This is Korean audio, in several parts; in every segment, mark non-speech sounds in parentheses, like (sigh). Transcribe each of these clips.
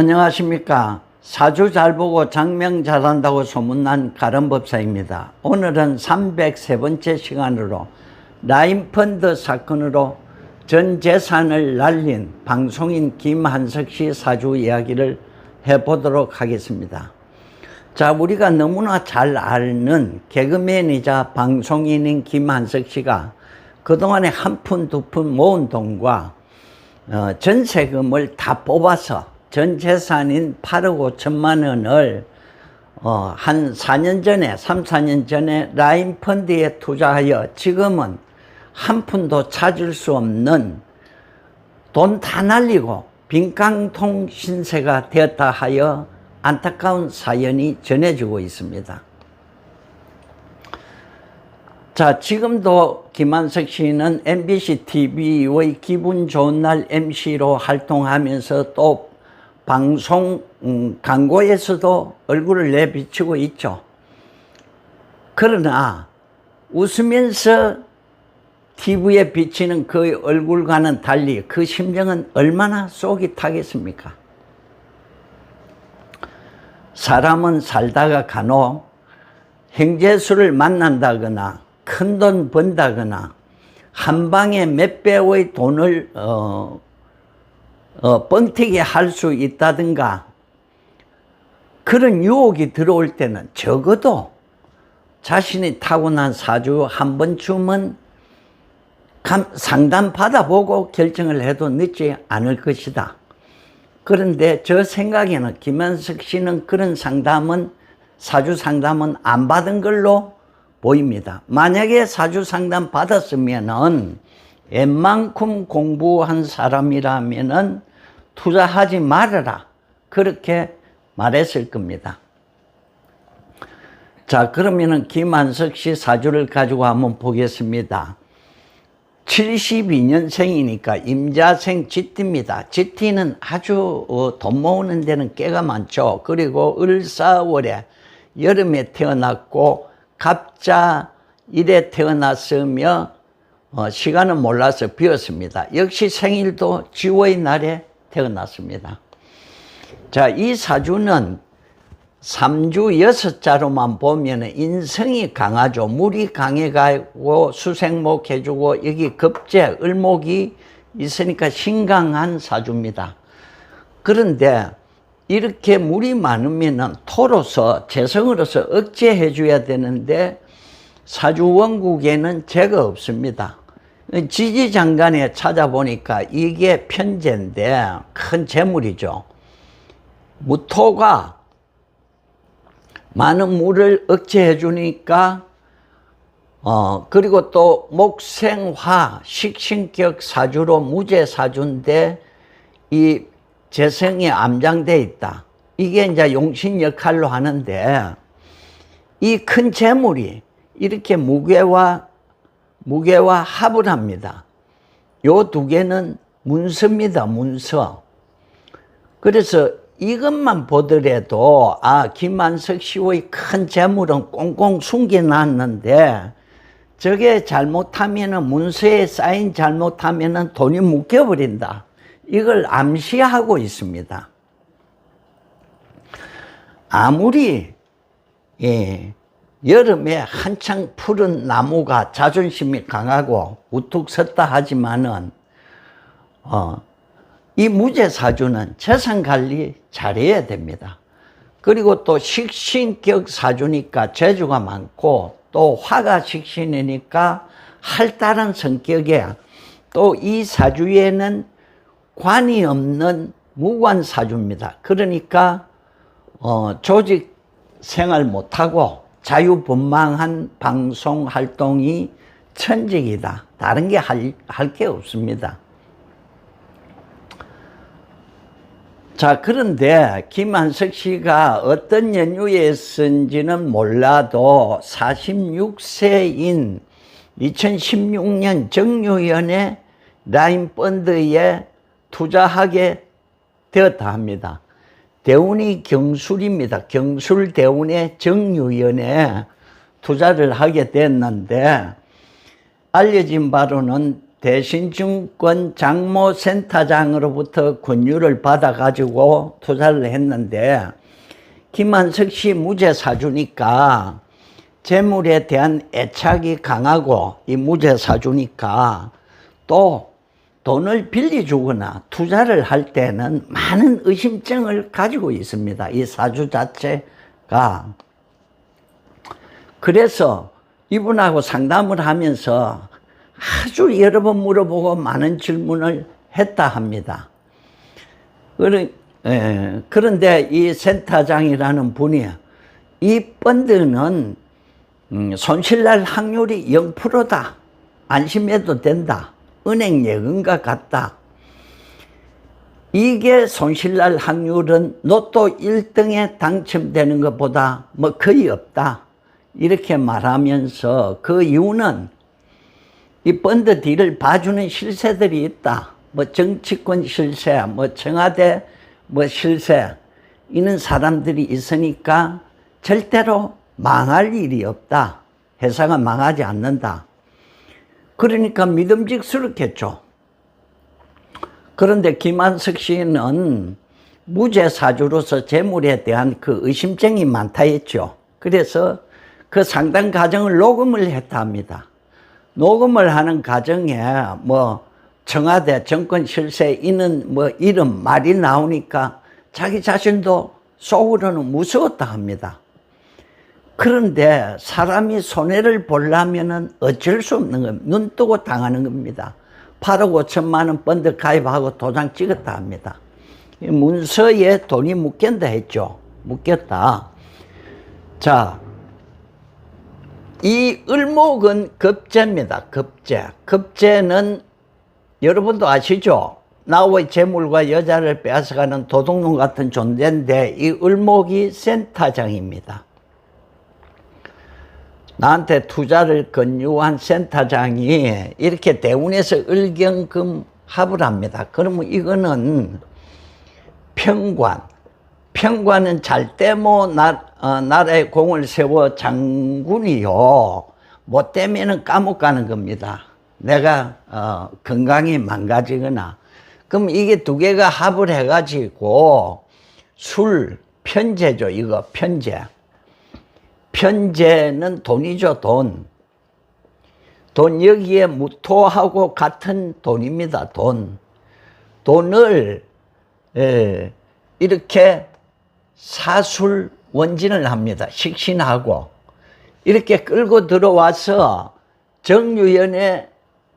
안녕하십니까. 사주 잘 보고 장명 잘한다고 소문난 가름법사입니다. 오늘은 303번째 시간으로 라인펀드 사건으로 전 재산을 날린 방송인 김한석 씨 사주 이야기를 해보도록 하겠습니다. 자, 우리가 너무나 잘 아는 개그맨이자 방송인인 김한석 씨가 그동안에 한 푼, 두 푼 모은 돈과 어, 전세금을 다 뽑아서 전 재산인 8억 5천만 원을 어, 한 4년 전에, 3, 4년 전에 라인 펀드에 투자하여 지금은 한 푼도 찾을 수 없는 돈 다 날리고 빈깡통 신세가 되었다 하여 안타까운 사연이 전해지고 있습니다. 자, 지금도 김한석 씨는 MBC TV의 기분 좋은 날 MC로 활동하면서 또 방송 음, 광고에서도 얼굴을 내비치고 있죠. 그러나 웃으면서 TV에 비치는 그 얼굴과는 달리 그 심정은 얼마나 속이 타겠습니까? 사람은 살다가 간혹 행제수를 만난다거나 큰 돈 번다거나 한 방에 몇 배의 돈을 어, 어, 뻥튀기 할 수 있다든가 그런 유혹이 들어올 때는 적어도 자신이 타고난 사주 한 번쯤은 감, 상담 받아보고 결정을 해도 늦지 않을 것이다. 그런데 저 생각에는 김현석 씨는 그런 상담은 사주 상담은 안 받은 걸로 보입니다. 만약에 사주 상담 받았으면은 웬만큼 공부한 사람이라면은 투자하지 말아라. 그렇게 말했을 겁니다. 자, 그러면은 김한석 씨 사주를 가지고 한번 보겠습니다. 72년생이니까 임자생 GT입니다. GT는 아주 어, 돈 모으는 데는 꽤가 많죠. 그리고 을사월에 여름에 태어났고 갑자 일에 태어났으며 어, 시간은 몰라서 비었습니다. 역시 생일도 지워의 날에 태어났습니다. 자, 이 사주는 삼주 여섯 자로만 보면 인성이 강하죠. 물이 강해가고 수생목 해주고 여기 급제, 을목이 있으니까 신강한 사주입니다. 그런데 이렇게 물이 많으면 토로서 재성으로서 억제해 줘야 되는데 사주 원국에는 죄가 없습니다. 지지장간에 찾아보니까 이게 편제인데 큰 재물이죠. 무토가 많은 물을 억제해 주니까 어 그리고 또 목생화 식신격 사주로 무제 사주인데 이 재성이 암장돼 있다. 이게 이제 용신 역할로 하는데 이 큰 재물이 이렇게 무게와 무게와 합을 합니다. 요 두 개는 문서입니다. 문서. 그래서 이것만 보더라도 아 김만석 씨의 큰 재물은 꽁꽁 숨겨놨는데 저게 잘못하면은 문서에 쌓인 잘못하면은 돈이 묶여버린다. 이걸 암시하고 있습니다. 아무리 예, 여름에 한창 푸른 나무가 자존심이 강하고 우뚝 섰다 하지만은 어, 이 무죄사주는 재산 관리 잘해야 됩니다. 그리고 또 식신격 사주니까 재주가 많고 또 화가 식신이니까 활달한 성격에 또 이 사주에는 관이 없는 무관 사주입니다. 그러니까 어, 조직 생활 못하고 자유분방한 방송 활동이 천직이다. 다른 게 할 게 없습니다. 자, 그런데 김한석 씨가 어떤 연유에서인지는 몰라도 46세인 2016년 정유연의 라인 펀드에 투자하게 되었다 합니다. 대운이 경술입니다. 경술 대운의 정유연에 투자를 하게 됐는데 알려진 바로는 대신증권 장모센터장으로부터 권유를 받아가지고 투자를 했는데 김한석 씨 무죄 사주니까 재물에 대한 애착이 강하고 이 무죄 사주니까 또 돈을 빌려주거나 투자를 할 때는 많은 의심증을 가지고 있습니다. 이 사주 자체가. 그래서 이분하고 상담을 하면서 아주 여러 번 물어보고 많은 질문을 했다 합니다. 예, 그런데 이 센터장이라는 분이 이 펀드는 음, 손실날 확률이 0%다. 안심해도 된다. 은행 예금과 같다. 이게 손실날 확률은 로또 1등에 당첨되는 것보다 뭐 거의 없다. 이렇게 말하면서 그 이유는 이 펀드 뒤를 봐주는 실세들이 있다. 뭐 정치권 실세, 뭐 청와대 뭐 실세, 이런 사람들이 있으니까 절대로 망할 일이 없다. 회사가 망하지 않는다. 그러니까 믿음직스럽겠죠. 그런데 김한석 씨는 무죄 사주로서 재물에 대한 그 의심증이 많다 했죠. 그래서 그 상당 과정을 녹음을 했다 합니다. 녹음을 하는 과정에 뭐 청와대 정권 실세 이는 뭐 이름 말이 나오니까 자기 자신도 속으로는 무서웠다 합니다. 그런데 사람이 손해를 보려면은 어쩔 수 없는 겁니다. 눈 뜨고 당하는 겁니다. 8억 5천만 원 펀드 가입하고 도장 찍었다 합니다. 이 문서에 돈이 묶인다 했죠. 묶였다. 자, 이 을목은 급제입니다. 급제. 급제는 여러분도 아시죠? 나의 재물과 여자를 빼앗아가는 도둑놈 같은 존재인데 이 을목이 센터장입니다. 나한테 투자를 권유한 센터장이 이렇게 대운에서 을경금 합을 합니다. 그러면 이거는 평관, 평관은 잘 때모 어, 나라에 공을 세워 장군이요. 못 되면은 감옥 가는 겁니다. 내가 어, 건강이 망가지거나. 그럼 이게 두 개가 합을 해가지고 술, 편제죠. 이거 편제. 편제는 돈이죠, 돈. 돈 여기에 무토하고 같은 돈입니다, 돈. 돈을 예, 이렇게 사술 원진을 합니다. 식신하고 이렇게 끌고 들어와서 정유연의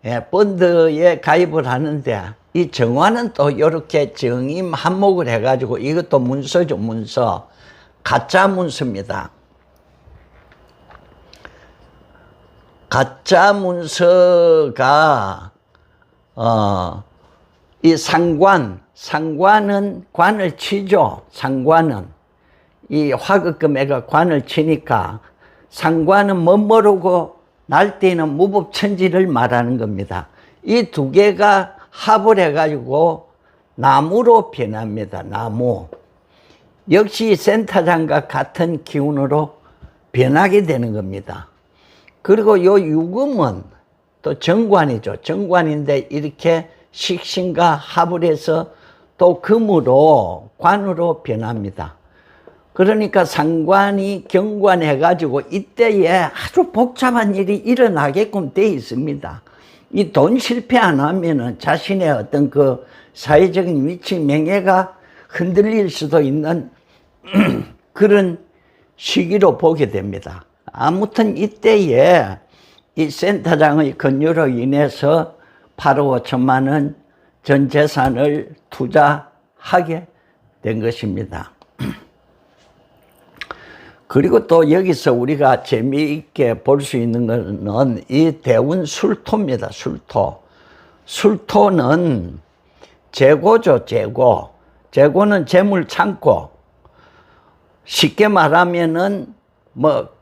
예, 펀드에 가입을 하는데 이 정화는 또 이렇게 정임 한목을 해가지고 이것도 문서죠 문서 가짜 문서입니다. 가짜 문서가 어, 이 상관 상관은 관을 치죠. 상관은 이 화급금애가 관을 치니까 상관은 멋모르고 날때는 무법천지를 말하는 겁니다. 이 두 개가 합을 해가지고 나무로 변합니다. 나무. 역시 센터장과 같은 기운으로 변하게 되는 겁니다. 그리고 요 유금은 또 정관이죠. 정관인데 이렇게 식신과 합을 해서 또 금으로 관으로 변합니다. 그러니까 상관이 경관해가지고 이때에 아주 복잡한 일이 일어나게끔 돼 있습니다. 이 돈 실패 안 하면은 자신의 어떤 그 사회적인 위치, 명예가 흔들릴 수도 있는 (clears throat) 그런 시기로 보게 됩니다. 아무튼 이때에 이 센터장의 권유로 인해서 8억 5천만 원 전 재산을 투자하게 된 것입니다. (clears throat) 그리고 또 여기서 우리가 재미있게 볼 수 있는 것은 이 대운 술토입니다. 술토. 술토는 재고죠, 재고. 재고는 재물 창고. 쉽게 말하면은 뭐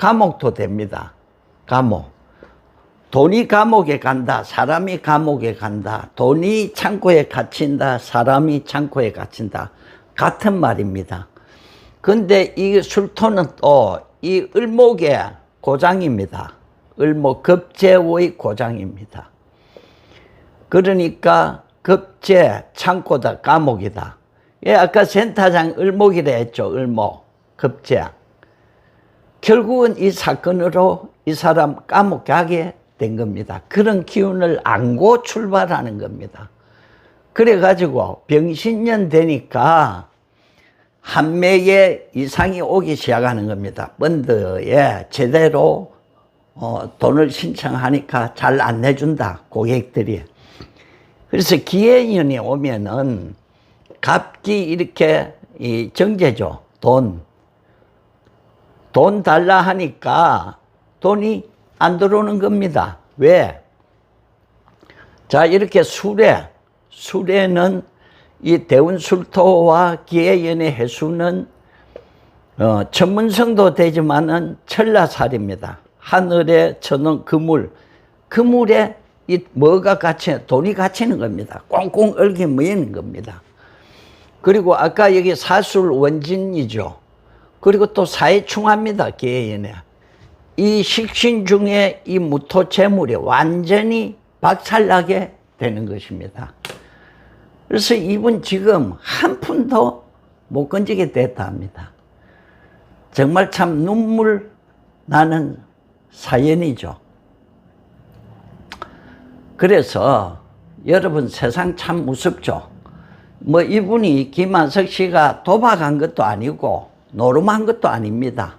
감옥도 됩니다. 감옥. 돈이 감옥에 간다. 사람이 감옥에 간다. 돈이 창고에 갇힌다. 사람이 창고에 갇힌다. 같은 말입니다. 근데 이 술토는 또 이 을목의 고장입니다. 을목 급제의 고장입니다. 그러니까 급제 창고다 감옥이다. 예, 아까 센터장 을목이라 했죠. 을목 급제. 결국은 이 사건으로 이 사람 감옥 가게 된 겁니다. 그런 기운을 안고 출발하는 겁니다. 그래가지고 병신년 되니까 한매의 이상이 오기 시작하는 겁니다. 펀드에 제대로 어, 돈을 신청하니까 잘 안 내준다, 고객들이. 그래서 기해년이 오면은 갑기 이렇게 이 정제죠, 돈. 돈 달라 하니까 돈이 안 들어오는 겁니다. 왜? 자, 이렇게 수레, 수레는 이 대운술토와 기해연의 해수는 어, 천문성도 되지만은 천라살입니다. 하늘에 쳐놓은 그물, 그물에 이 뭐가 갇혀, 돈이 갇히는 겁니다. 꽁꽁 얼게 모이는 겁니다. 그리고 아까 여기 사술 원진이죠. 그리고 또 사회충합니다. 기해연에. 이 식신 중에 이 무토 재물이 완전히 박살나게 되는 것입니다. 그래서 이분 지금 한 푼도 못 건지게 됐다 합니다. 정말 참 눈물 나는 사연이죠. 그래서 여러분 세상 참 무섭죠. 뭐 이분이 김한석 씨가 도박한 것도 아니고 노름한 것도 아닙니다.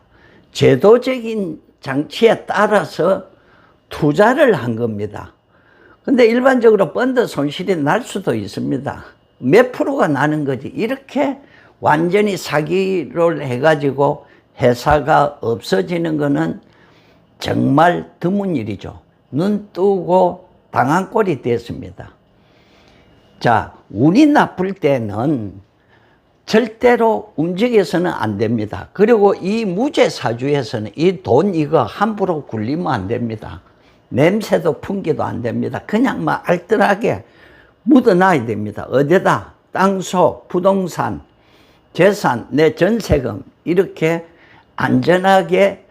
제도적인 장치에 따라서 투자를 한 겁니다. 근데 일반적으로 펀드 손실이 날 수도 있습니다. 몇 프로가 나는 거지. 이렇게 완전히 사기를 해가지고 회사가 없어지는 거는 정말 드문 일이죠. 눈 뜨고 당한 꼴이 됐습니다. 자, 운이 나쁠 때는 절대로 움직여서는 안 됩니다. 그리고 이 무죄 사주에서는 이 돈 이거 함부로 굴리면 안 됩니다. 냄새도 풍기도 안 됩니다. 그냥 막 알뜰하게 묻어놔야 됩니다. 어디다? 땅속, 부동산, 재산, 내 전세금 이렇게 안전하게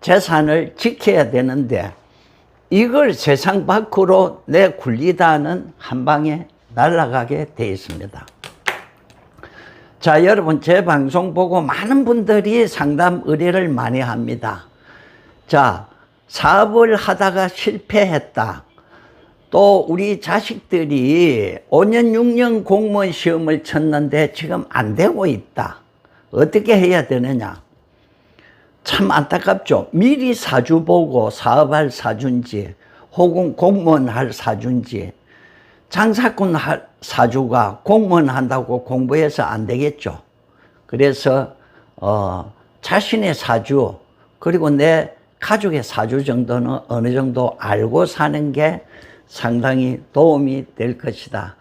재산을 지켜야 되는데 이걸 세상 밖으로 내 굴리다는 한 방에 날아가게 돼 있습니다. 자, 여러분, 제 방송 보고 많은 분들이 상담 의뢰를 많이 합니다. 자, 사업을 하다가 실패했다. 또 우리 자식들이 5년, 6년 공무원 시험을 쳤는데 지금 안 되고 있다. 어떻게 해야 되느냐? 참 안타깝죠. 미리 사주 보고 사업할 사주인지, 혹은 공무원 할 사주인지, 장사꾼 할 사주가 공무원 한다고 공부해서 안 되겠죠. 그래서 어, 자신의 사주 그리고 내 가족의 사주 정도는 어느 정도 알고 사는 게 상당히 도움이 될 것이다.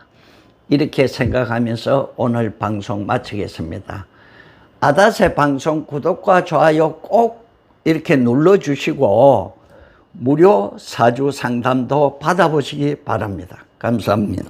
이렇게 생각하면서 오늘 방송 마치겠습니다. 아다세 방송 구독과 좋아요 꼭 이렇게 눌러주시고 무료 사주 상담도 받아보시기 바랍니다. 감사합니다.